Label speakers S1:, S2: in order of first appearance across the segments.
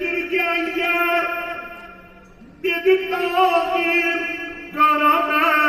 S1: Dedir gel gel Dedir dağım Kara mercan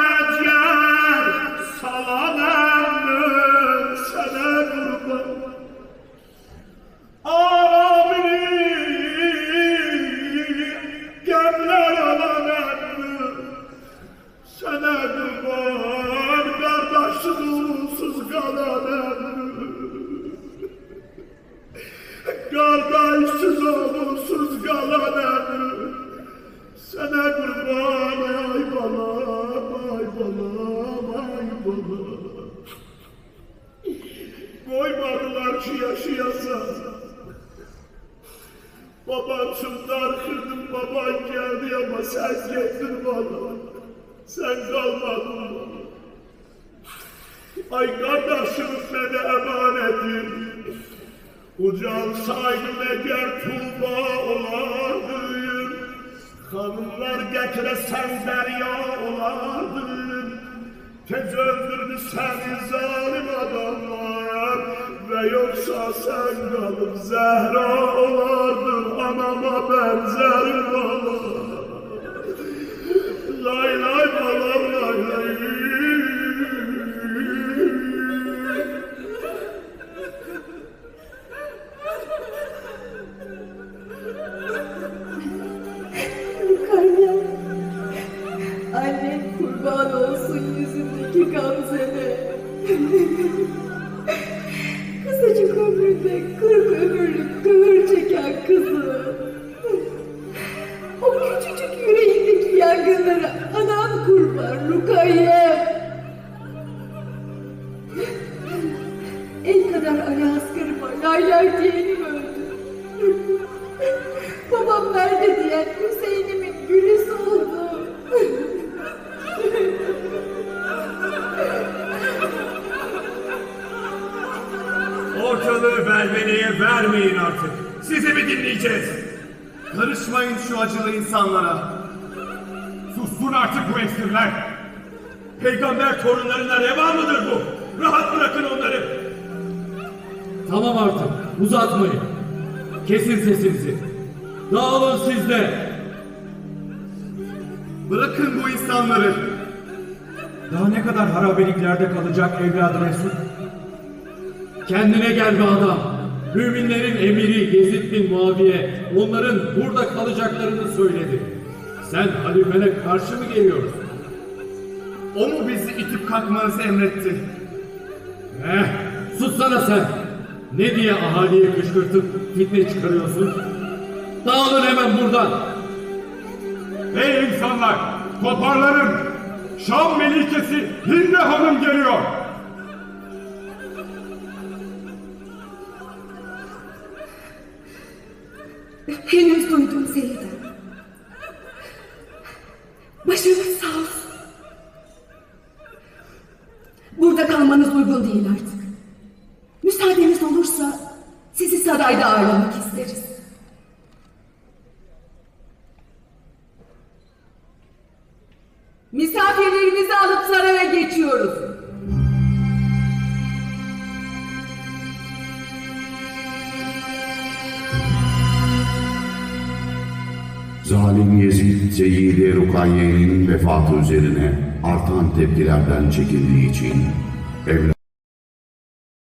S1: Koymadılar ki yaşayasın Baban sultan kırdım baban geldi ama sen gittin bana. Sen kalmadın. Bana Ay kardeşim bana emanetin Ucansaydım eğer tuğba olardın Hanımlar getiresen derya olardın Öldürdü seni zalim adamlar Ve yoksa sen kalıp zehra olardın Anama benzer olar
S2: kurban olsun yüzündeki gamzene. Kısacık ömründe kırk ömürlük kıvır çeken kızı. O küçücük yüreğindeki yangınlara anam kurban Rukayye. El kadar Ali askarıma laylar diyenim öldü. Babam nerede diyen Hüseyin'imin gülü
S3: Velveleye vermeyin artık. Sizi mi dinleyeceğiz?
S4: Karışmayın şu acılı insanlara.
S3: Sussun artık bu esirler. Peygamber torunlarına reva mıdır bu? Rahat bırakın onları.
S5: Tamam artık uzatmayın. Kesin sesinizi. Dağılın siz de.
S4: Bırakın bu insanları.
S5: Daha ne kadar harabeliklerde kalacak evladı Resul? Kendine gel be adam. Müminlerin emiri Yezid bin Muaviye onların burada kalacaklarını söyledi. Sen halifene karşı mı geliyorsun?
S4: O mu bizi itip kalkmanızı emretti?
S5: Eh, sussana sen. Ne diye ahaliye kışkırtıp fitne çıkarıyorsun? Dağılın hemen buradan.
S3: Ey insanlar! Toparlanın! Şam melikesi Hinde Hanım geliyor.
S2: Henüz duydum Zeyda. Başınız sağ olsun. Burada kalmanız uygun değil artık. Müsaadeniz olursa sizi sarayda ağırlamak isteriz. Misafirlerimizi alıp saraya geçiyoruz.
S6: Zalim Yezid, Seyyid-i vefatı üzerine artan tepkilerden çekindiği için evlat